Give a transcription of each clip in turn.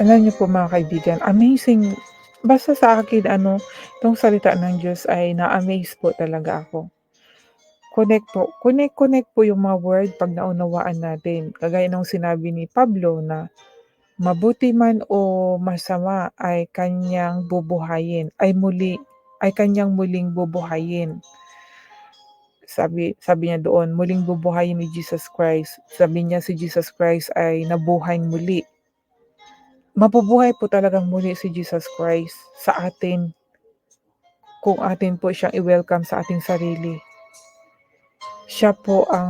Alam niyo po mga kaibigan, amazing basta sa akin ano, itong salita ng Diyos ay na-amaze po talaga ako. Connect po, connect-connect po yung mga word 'pag naunawaan natin. Kagaya ng sinabi ni Pablo na, "Mabuti man o masama ay kaniyang bubuhayin, ay muli ay kaniyang muling bubuhayin." Sabi sabi niya doon, muling bubuhayin ni Jesus Christ. Sabi niya si Jesus Christ ay nabuhay muli. Mabubuhay po talagang muli si Jesus Christ sa atin kung atin po siyang i-welcome sa ating sarili. Siya po ang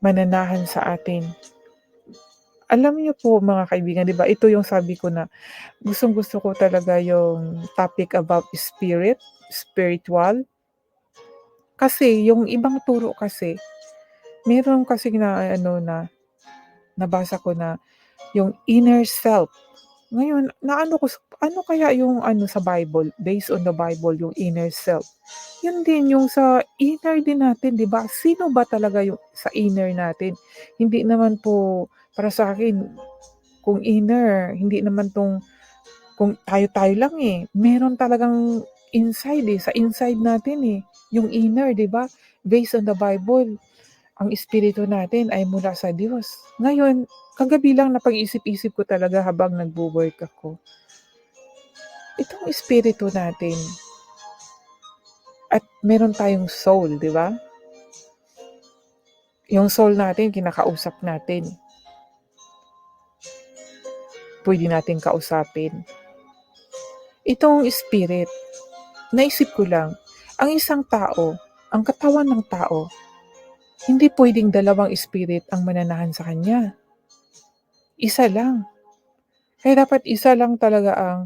mananahan sa atin. Alam niyo po mga kaibigan, 'di ba, ito yung sabi ko na gustong-gusto ko talaga yung topic about spirit, spiritual. Kasi yung ibang turo kasi, meron kasing na ano na nabasa ko na yung inner self. Ngayon naano ko ano kaya yung ano sa Bible, based on the Bible yung inner self. Yun din yung sa inner din natin 'di ba? Sino ba talaga yung sa inner natin? Hindi naman po para sa akin kung inner, hindi naman 'tong kung tayo-tayo lang, eh. Meron talagang inside, eh, sa inside natin, eh, yung inner 'di ba? Based on the Bible, ang espiritu natin ay mula sa Diyos. Ngayon, kagabi lang napag-isip-isip ko talaga habang nagwo-work ako. Itong espiritu natin at meron tayong soul, 'di ba? Yung soul natin kinakausap natin. Puwede nating kausapin. Itong spirit, naisip ko lang, ang isang tao, ang katawan ng tao, hindi puwedeng dalawang spirit ang mananahan sa kanya. Isa lang. Kaya dapat isa lang talaga ang,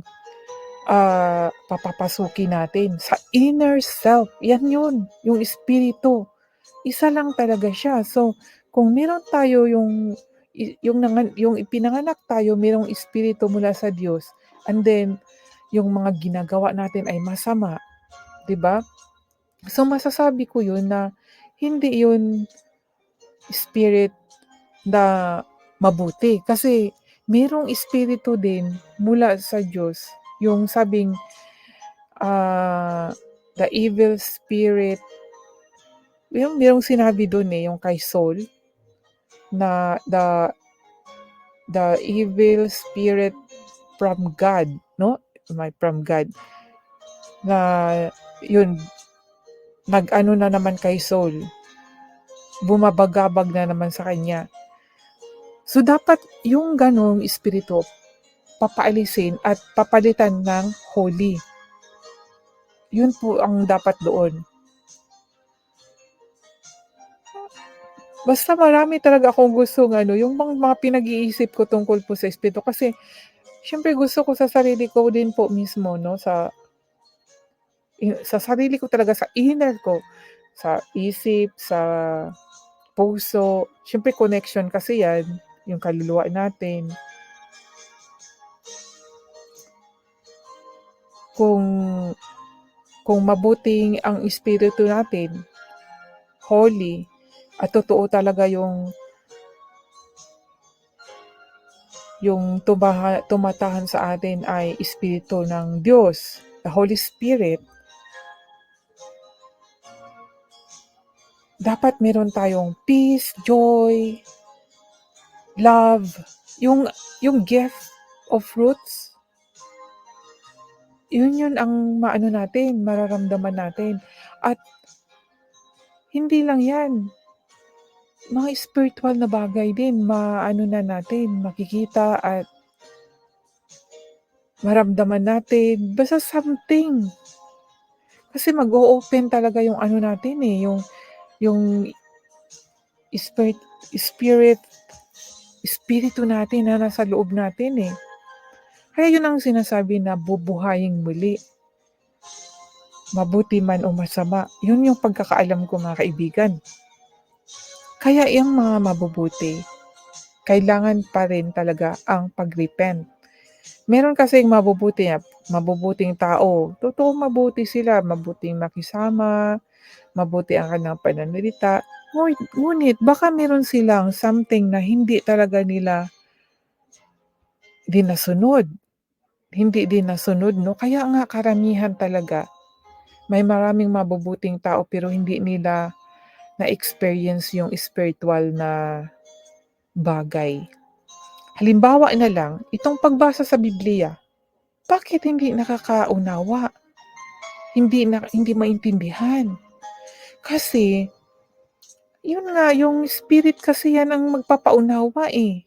ah, papapasukin natin sa inner self, 'yan yun, yung espiritu. Isa lang talaga siya. So, kung meron tayo yung yung yung ipinanganak tayo merong espiritu mula sa Diyos and then yung mga ginagawa natin ay masama, 'di ba? So, masasabi ko yun na hindi yun spirit na mabuti. Kasi merong espiritu din mula sa Diyos, yung sabing, ah, the evil spirit yung merong sinabi dun, eh, yung kay Saul na the the evil spirit from God 'no, may from God? Na yun, nag-ano na naman kay Saul, bumabagabag na naman sa kanya. So, dapat yung gano'ng espiritu papaalisin at papalitan ng holy. Yun po ang dapat doon. Basta marami talaga akong gustong ano, yung mga mga pinag-iisip ko tungkol po sa espiritu kasi siyempre gusto ko sa sarili ko din po mismo 'no, sa sa sarili ko talaga, sa inner ko, sa isip, sa puso, siyempre connection kasi 'yan, yung kaluluwa natin. Kung kung mabuting ang espiritu natin, holy, at totoo talaga yung yung tumaha tumatahan sa atin ay espiritu ng Diyos, the Holy Spirit. Dapat meron tayong peace, joy, love, yung yung gift of fruits. Yun yun ang maano natin, mararamdaman natin at hindi lang 'yan. Mga spiritual na bagay din maano na natin, makikita at maramdaman natin, basta something. Kasi mag-o-open talaga yung ano natin, eh, yung yung spirit spirit espiritu natin na nasa loob natin, eh. Kaya yun ang sinasabi na bubuhayin muli. Mabuti man o masama, yun yung pagkakaalam ko mga kaibigan. Kaya yung mga mabubuti, kailangan pa rin talaga ang pag-repent. Meron kasing mabubuti na mabubuting tao, totoong mabuti sila, mabuting makisama, mabuti ang kanilang pananalita, ngunit ngunit baka meron silang something na hindi talaga nila din nasunod. Hindi din nasunod 'no, kaya nga karamihan talaga may maraming mabubuting tao pero hindi nila na-experience yung spiritual na bagay. Halimbawa na lang, itong pagbasa sa Biblia, bakit hindi nakakaunawa? Hindi na hindi maintindihan. Kasi yun nga, yung spirit kasi yan ang magpapaunawa, eh.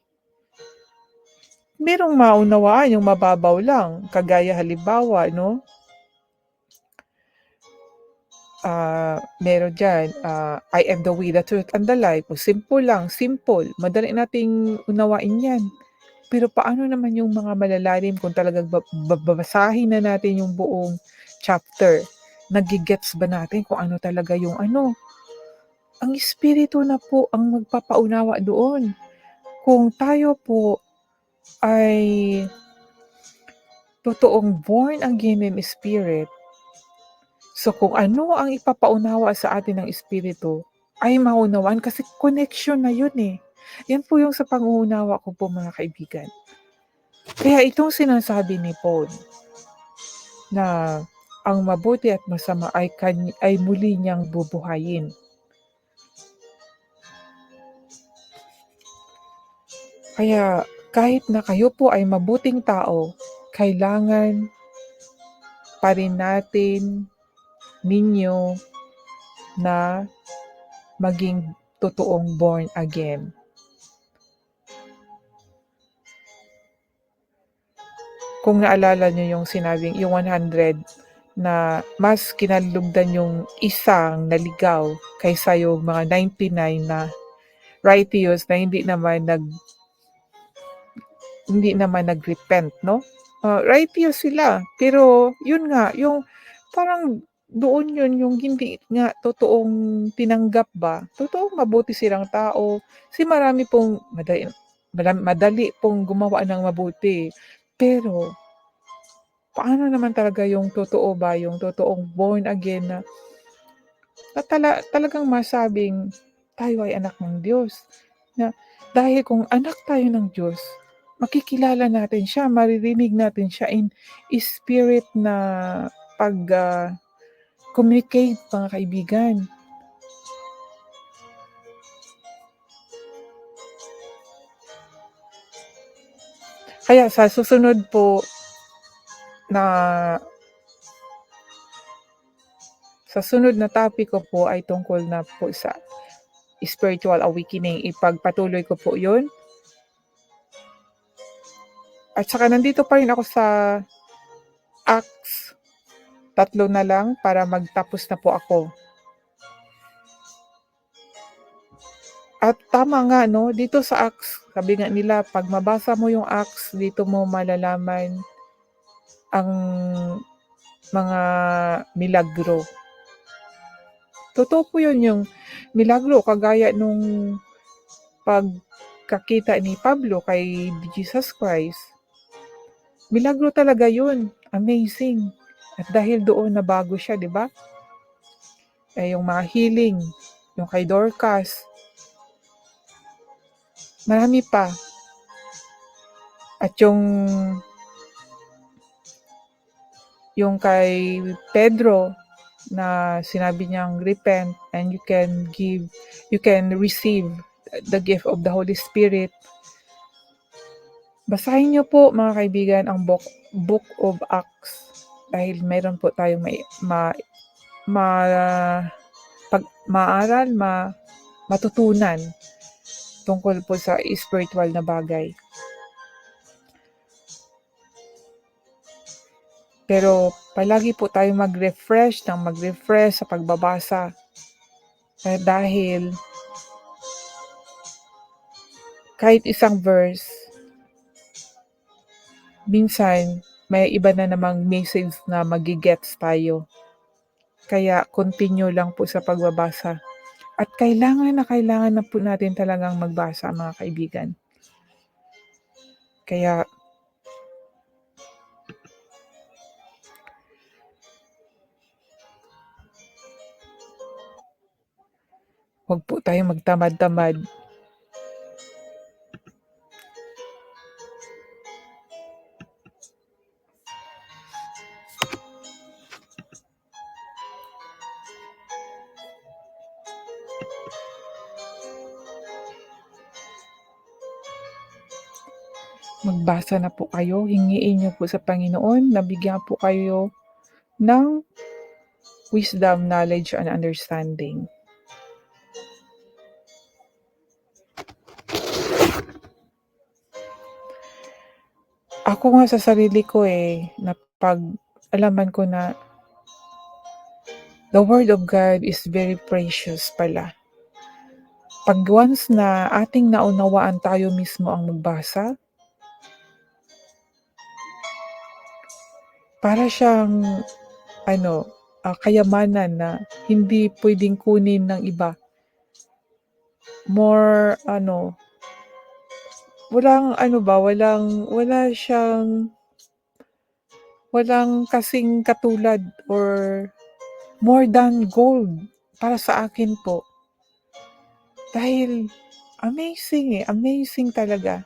Merong maunawaan yung mababaw lang, kagaya halimbawa 'no ah, meron diyan, ah, I am the way, the truth, and the life. O simple lang, simple, madali nating unawain 'yan. Pero paano naman yung mga malalalim kung talagang ba ba babasahin na natin yung buong chapter, nage-gets ba natin kung ano talaga yung ano? Ang Espiritu na po ang magpapaunawa doon. Kung tayo po ay totoong born again in spirit So kung ano ang ipapaunawa sa atin ng Espiritu, ay maunawaan kasi connection na yun, eh. Yan po yung sa panguunawa ko po mga kaibigan. Kaya itong sinasabi ni Paul na ang mabuti at masama ay, kan- ay muli niyang bubuhayin. Kaya kahit na kayo po ay mabuting tao, kailangan pa rin natin ninyo na maging totoong born again. Kung naalala nyo yung sinabing, yung 100, na mas kinalugdan yung isang naligaw kaysa yung mga 99 na righteous na hindi naman nag hindi naman nag-repent, no? Uh, righteous sila, pero yun nga, yung parang doon yun yung hindi nga totoong tinanggap ba, totoong mabuti silang tao. Si marami pong madali, madali pong gumawa ng mabuti. Pero paano naman talaga yung totoo ba, yung totoong born again na tala, talagang masabing tayo ay anak ng Diyos. Na dahil kung anak tayo ng Diyos, makikilala natin siya, maririnig natin siya in spirit na pag uh, Communicate mga kaibigan. Kaya sa susunod po na sa sunod na topic ko po ay tungkol na po sa spiritual awakening. Ipagpatuloy ko po yun. At saka nandito pa rin ako sa Acts Tatlo na lang para magtapos na po ako. At tama nga, no? Dito sa Acts, sabi nga nila, pag mabasa mo yung Acts, dito mo malalaman ang mga milagro. Totoo po yun yung milagro, kagaya nung pagkakita ni Pablo kay Jesus Christ. Milagro talaga yun. Amazing. At dahil doon nabago siya, di ba? Eh, yung mga healing, yung kay Dorcas, marami pa. At yung yung kay Pedro na sinabi niyang repent and you can give you can receive the gift of the Holy Spirit. Basahin niyo po mga kaibigan ang book, book of Acts dahil meron po tayong may ma, ma pag maaral, ma, matutunan tungkol po sa spiritual na bagay. Pero palagi po tayo mag-refresh ng mag-refresh sa pagbabasa. Eh, dahil kahit isang verse, minsan may iba na namang message na magigets tayo. Kaya continue lang po sa pagbabasa. At kailangan na kailangan na po natin talagang magbasa mga kaibigan. Kaya huwag po tayong magtamad-tamad Magbasa na po kayo, hingiin niyo po sa Panginoon, nabigyan po kayo ng wisdom, knowledge, and understanding. Ako nga sa sarili ko eh, napag alaman ko na the Word of God is very precious pala. Pag once na ating naunawaan tayo mismo ang magbasa, para siyang ano, ah, kayamanan na hindi pwedeng kunin ng iba. More ano, walang ano ba, walang wala siyang walang kasing katulad or more than gold para sa akin po. Dahil amazing eh, amazing talaga.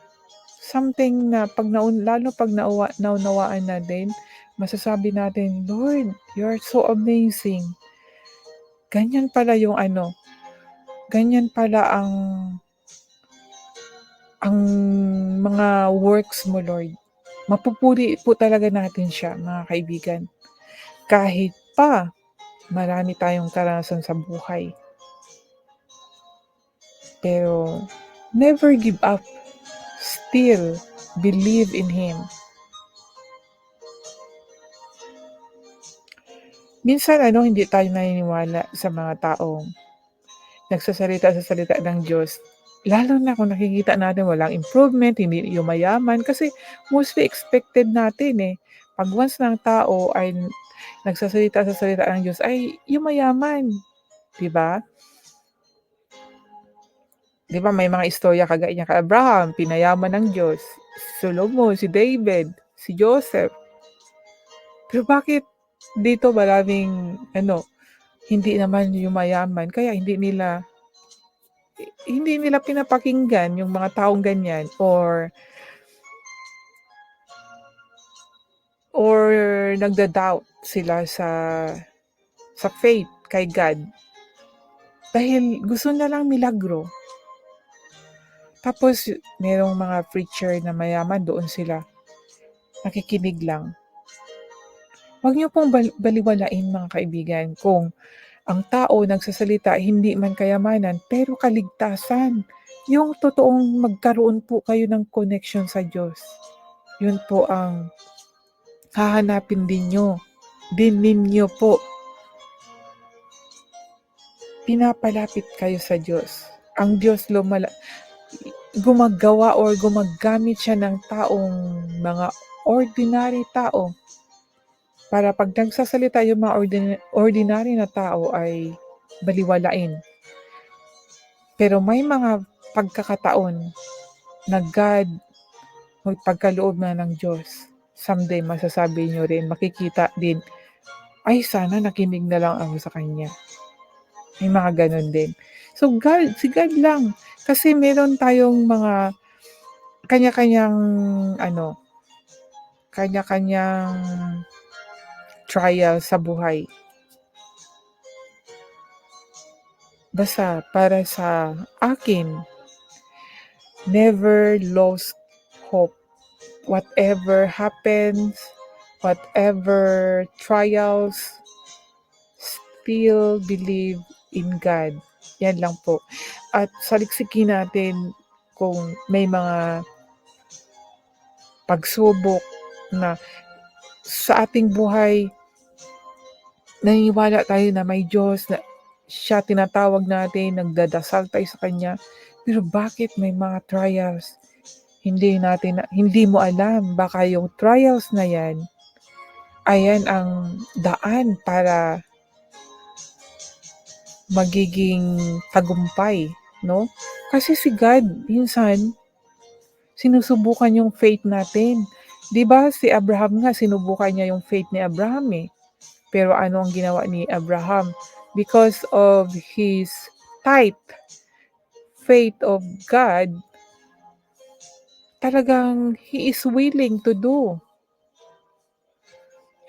Something na pag naun lalo pag nauwa naunawaan natin, masasabi natin, "Lord, you are so amazing." Ganyan pala yung ano, ganyan pala ang ang mga works mo, Lord. Mapupuri po talaga natin siya, mga kaibigan. Kahit pa marami tayong karanasan sa buhay. Pero never give up. Still believe in Him. Minsan ano, hindi tayo naniniwala sa mga taong nagsasalita sa salita ng Diyos. Lalo na kung nakikita natin walang improvement, hindi yumayaman, kasi mostly expected natin eh. Pag once ng tao ay nagsasalita sa salita ng Diyos ay yumayaman, 'di ba? 'Di ba may mga istorya kagaya niya kay Abraham, pinayaman ng Diyos, si Solomon, si David, si Joseph. Pero bakit dito maraming ano, hindi naman yumayaman kaya hindi nila hindi nila pinapakinggan yung mga taong ganyan or or nagda-doubt sila sa sa faith kay God. Dahil gusto na lang milagro. Tapos merong mga preacher na mayaman doon sila. Nakikinig lang. Huwag niyo pong bal- baliwalain mga kaibigan kung ang tao nagsasalita hindi man kayamanan pero kaligtasan. Yung totoong magkaroon po kayo ng connection sa Diyos. Yun po ang hahanapin din nyo. Din ninyo po. Pinapalapit kayo sa Diyos. Ang Diyos lumala gumagawa or gumagamit siya ng taong mga ordinary tao para pag nagsasalita yung mga ordin- ordinary na tao ay baliwalain. Pero may mga pagkakataon na God magpagkaloob na ng Diyos. Someday masasabi nyo rin, makikita din, ay sana nakinig na lang ako sa Kanya. May mga ganun din. So God, si God lang. Kasi meron tayong mga kanya-kanyang ano, kanya-kanyang trial sa buhay. Basta para sa akin, never lost hope. Whatever happens, whatever trials, still believe in God. Yan lang po. At saliksikin natin kung may mga pagsubok na sa ating buhay naniniwala tayo na may Diyos na siya tinatawag natin, nagdadasal tayo sa Kanya. Pero bakit may mga trials? Hindi natin, hindi mo alam, baka yung trials na yan, ayan ang daan para magiging tagumpay, no? Kasi si God, minsan, sinusubukan yung faith natin. 'Di ba si Abraham nga sinubukan niya yung faith ni Abraham eh. Pero ano ang ginawa ni Abraham? Because of his tight faith of God, talagang he is willing to do.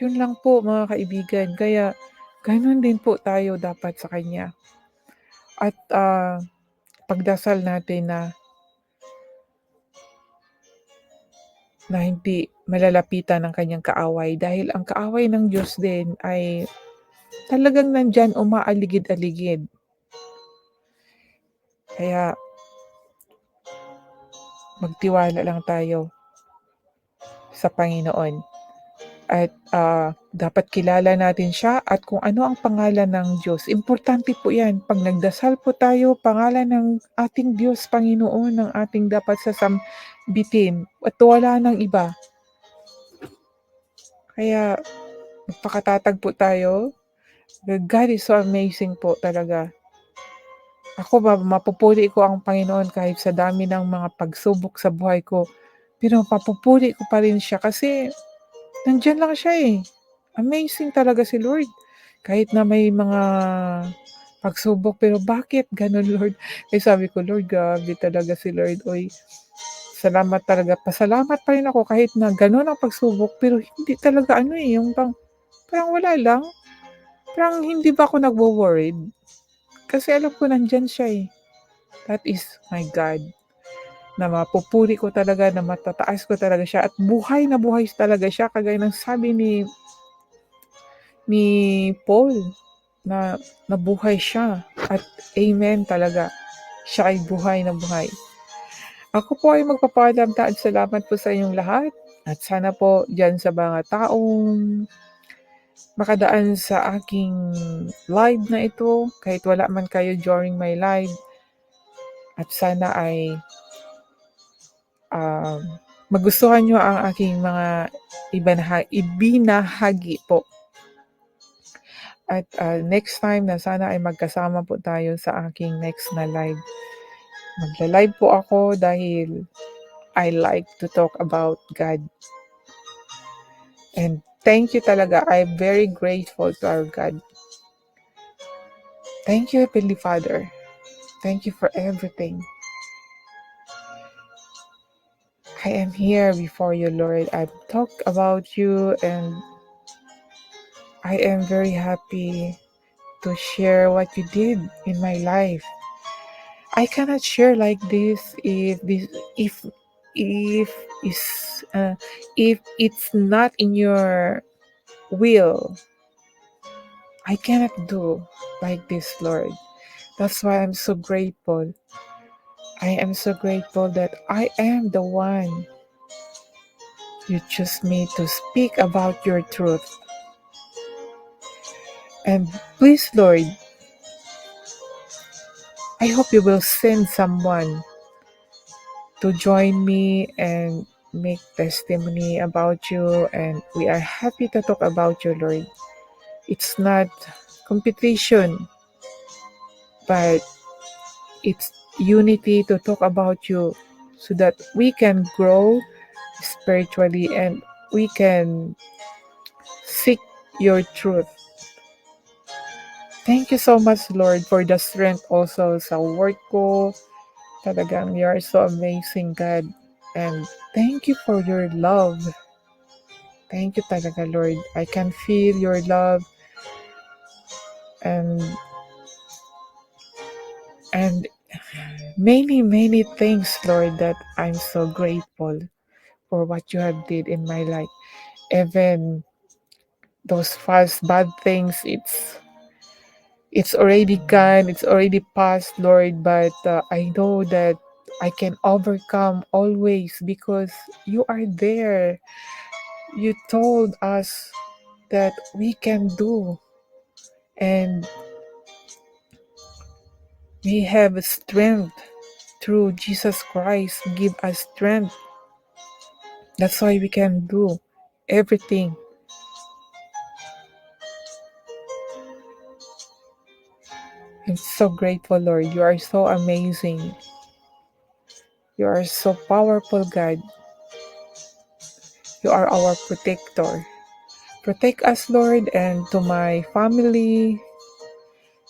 Yun lang po mga kaibigan. Kaya ganun din po tayo dapat sa Kanya. At ah, pagdasal natin na na hindi malalapitan ng kanyang kaaway dahil ang kaaway ng Diyos din ay talagang nandyan umaaligid-aligid. Kaya magtiwala lang tayo sa Panginoon. At ah, dapat kilala natin siya at kung ano ang pangalan ng Diyos. Importante po yan. Pag nagdasal po tayo, pangalan ng ating Diyos, Panginoon, ng ating dapat sasambitin. At wala ng iba. Kaya magpakatatag po tayo. God is so amazing po talaga. Ako ba, mapupuri ko ang Panginoon kahit sa dami ng mga pagsubok sa buhay ko. Pero mapupuri ko pa rin siya kasi nandyan lang siya eh. Amazing talaga si Lord. Kahit na may mga pagsubok, pero bakit ganun Lord? Kaya sabi ko, Lord, grabe talaga si Lord. Oy, salamat talaga. Pasalamat pa rin ako kahit na ganun ang pagsubok, pero hindi talaga ano eh, yung bang, parang wala lang. Parang hindi ba ako nagwo-worried? Kasi alam ko nandyan siya eh. That is my God. Na mapupuri ko talaga, na matataas ko talaga siya. At buhay na buhay talaga siya. Kagaya ng sabi ni ni Paul na nabuhay siya. At amen talaga. Siya ay buhay na buhay. Ako po ay magpapaalam at salamat po sa inyong lahat. At sana po dyan sa mga taong makadaan sa aking live na ito, kahit wala man kayo during my live. At sana ay um, magustuhan nyo ang aking mga ibanaha, ibinahagi po. At uh, next time na sana ay magkasama po tayo sa aking next na live. Magla-live po ako dahil I like to talk about God. And thank you talaga. I'm very grateful to our God. Thank you, Heavenly Father. Thank you for everything. I am here before you, Lord. I've talked about you and I am very happy to share what you did in my life. I cannot share like this if this if if is uh, if it's not in your will. I cannot do like this, Lord. That's why I'm so grateful. I am so grateful that I am the one you choose me to speak about your truth. And please, Lord, I hope you will send someone to join me and make testimony about you. And we are happy to talk about you, Lord. It's not competition, but it's unity to talk about you so that we can grow spiritually and we can seek your truth. Thank you so much, Lord, for the strength also sa work ko. Talagang you are so amazing, God. And thank you for your love. Thank you talaga, Lord. I can feel your love. And and many, many things, Lord, that I'm so grateful for what you have did in my life. Even those past bad things, it's it's already gone, it's already past, Lord, but uh, I know that I can overcome always because you are there. You told us that we can do and we have strength through Jesus Christ. Give us strength. That's why we can do everything I'm so grateful Lord. You are so amazing. You are so powerful God. You are our protector. Protect us Lord and to my family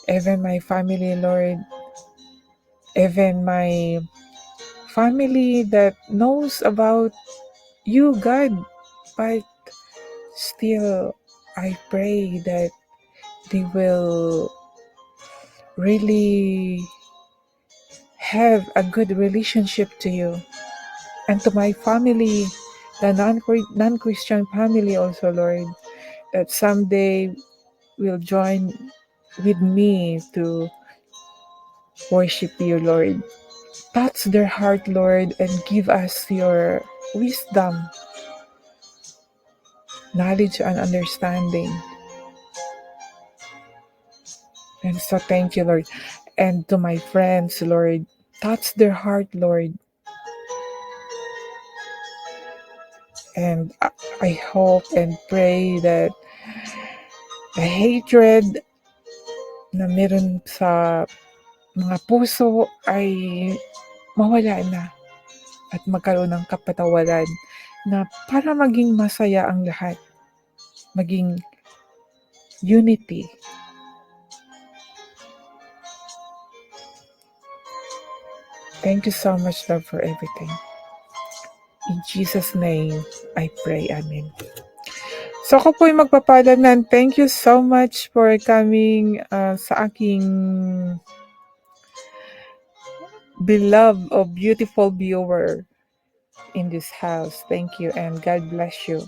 even my family Lord. Even my family that knows about you, God. But still, I pray that they will really have a good relationship to you and to my family the non non-Christian family also, Lord, that someday will join with me to worship you, Lord. Touch their heart, Lord, and give us your wisdom, knowledge, and understanding. And so thank you, Lord. And to my friends, Lord, touch their heart, Lord. And I hope and pray that the hatred na meron sa mga puso ay mawala na at magkaroon ng kapatawaran na para maging masaya ang lahat. Maging unity. Thank you so much, Lord, for everything. In Jesus' name, I pray. Amen. So ako po ay magpapaalam ng thank you so much for coming uh, sa aking beloved or beautiful viewer in this house. Thank you and God bless you.